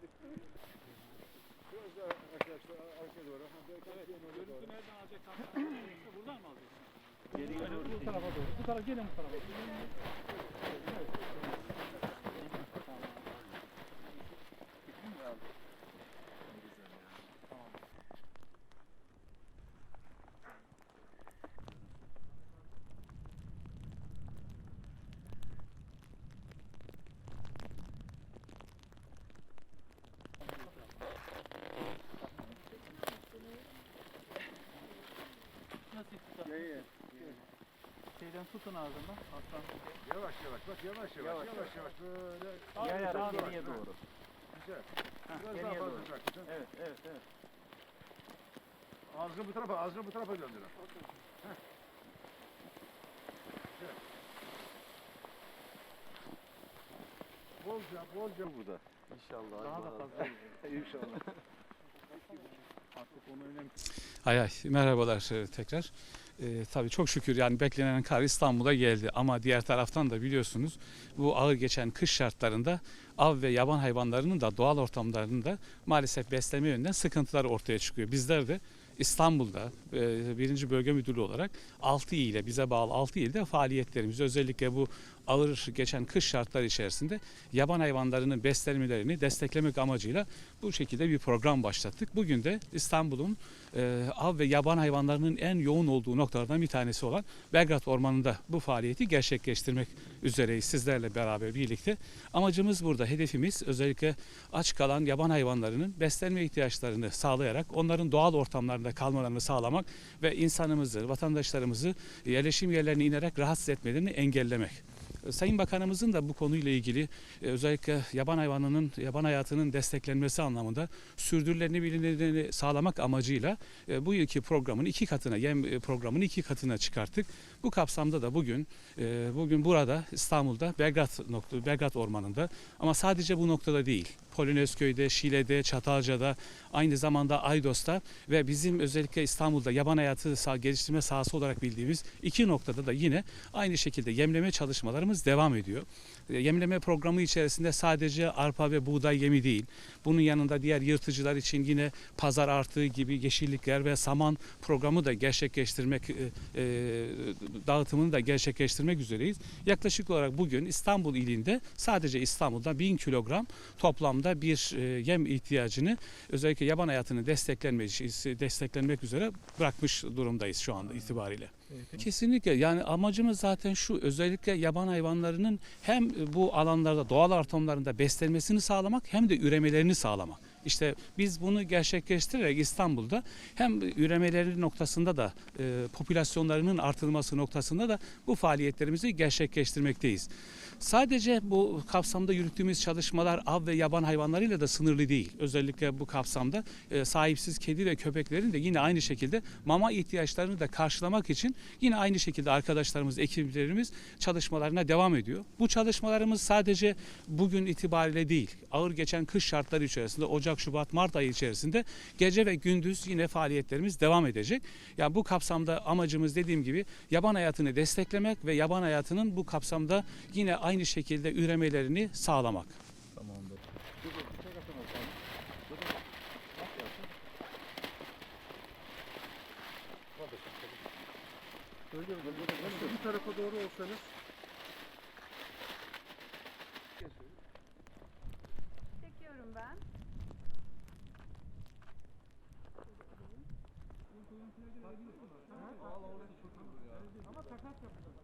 Biraz daha arkadaşlar arkaya doğru. Evet, görüntü nereden alacak? Buradan mı alacak? Doğru bu tarafa doğru. Bu tarafa gelin bu tarafa. Nasıl iyi. Şeyden tutun ağzından. Alttan. Yavaş yavaş bak yavaş yavaş Yavaş, yavaş yavaş böyle. Yayarak Yavaş, geriye doğru. Güzel. Heh, Biraz daha geriye fazla doğru. Evet, evet, evet. Ağzını bu tarafa, ağzını bu tarafa döndür. Heh. Güzel. Bolca, bolca burada. İnşallah. Daha da fazla. İnşallah. Artık onu önemli. Hay hay merhabalar e, tekrar. E, tabii çok şükür yani beklenen kar İstanbul'a geldi. Ama diğer taraftan da biliyorsunuz bu ağır geçen kış şartlarında av ve yaban hayvanlarının da doğal ortamlarında maalesef besleme yönünden sıkıntılar ortaya çıkıyor. Bizler de İstanbul'da e, birinci bölge müdürü olarak 6 il ile bize bağlı 6 ilde faaliyetlerimizi özellikle bu ağır geçen kış şartları içerisinde yaban hayvanlarının beslenmelerini desteklemek amacıyla bu şekilde bir program başlattık. Bugün de İstanbul'un e, av ve yaban hayvanlarının en yoğun olduğu noktalardan bir tanesi olan Belgrad Ormanı'nda bu faaliyeti gerçekleştirmek üzereyiz sizlerle beraber birlikte. Amacımız burada, hedefimiz özellikle aç kalan yaban hayvanlarının beslenme ihtiyaçlarını sağlayarak onların doğal ortamlarında kalmalarını sağlamak ve insanımızı, vatandaşlarımızı yerleşim yerlerine inerek rahatsız etmelerini engellemek. Sayın Bakanımızın da bu konuyla ilgili e, özellikle yaban hayvanının, yaban hayatının desteklenmesi anlamında sürdürülebilirliğini sağlamak amacıyla e, bu yılki programın iki katına, yem e, programını iki katına çıkarttık. Bu kapsamda da bugün bugün burada İstanbul'da Belgrad nokta, Belgrad Ormanı'nda ama sadece bu noktada değil. Polonezköy'de, Şile'de, Çatalca'da, aynı zamanda Aydos'ta ve bizim özellikle İstanbul'da yaban hayatı geliştirme sahası olarak bildiğimiz iki noktada da yine aynı şekilde yemleme çalışmalarımız devam ediyor. E, Yemleme programı içerisinde sadece arpa ve buğday yemi değil, bunun yanında diğer yırtıcılar için yine pazar artığı gibi yeşillikler ve saman programı da gerçekleştirmek, e, e, dağıtımını da gerçekleştirmek üzereyiz. Yaklaşık olarak bugün İstanbul ilinde sadece İstanbul'da 1000 kilogram toplamda bir e, yem ihtiyacını özellikle yaban hayatını desteklenmek, desteklenmek üzere bırakmış durumdayız şu anda itibariyle. Kesinlikle yani amacımız zaten şu özellikle yaban hayvanlarının hem bu alanlarda doğal ortamlarında beslenmesini sağlamak hem de üremelerini sağlamak. İşte biz bunu gerçekleştirerek İstanbul'da hem üremeleri noktasında da e, popülasyonlarının artırılması noktasında da bu faaliyetlerimizi gerçekleştirmekteyiz. Sadece bu kapsamda yürüttüğümüz çalışmalar av ve yaban hayvanlarıyla da sınırlı değil. Özellikle bu kapsamda e, sahipsiz kedi ve köpeklerin de yine aynı şekilde mama ihtiyaçlarını da karşılamak için yine aynı şekilde arkadaşlarımız, ekiplerimiz çalışmalarına devam ediyor. Bu çalışmalarımız sadece bugün itibariyle değil, ağır geçen kış şartları içerisinde Ocak, Şubat, Mart ayı içerisinde gece ve gündüz yine faaliyetlerimiz devam edecek. Yani bu kapsamda amacımız dediğim gibi yaban hayatını desteklemek ve yaban hayatının bu kapsamda yine aynı şekilde üremelerini sağlamak. Tamamdır. Bölge bölge. Bir tarafa doğru olsanız. Çekiyorum ben. Ama takas yapacağız.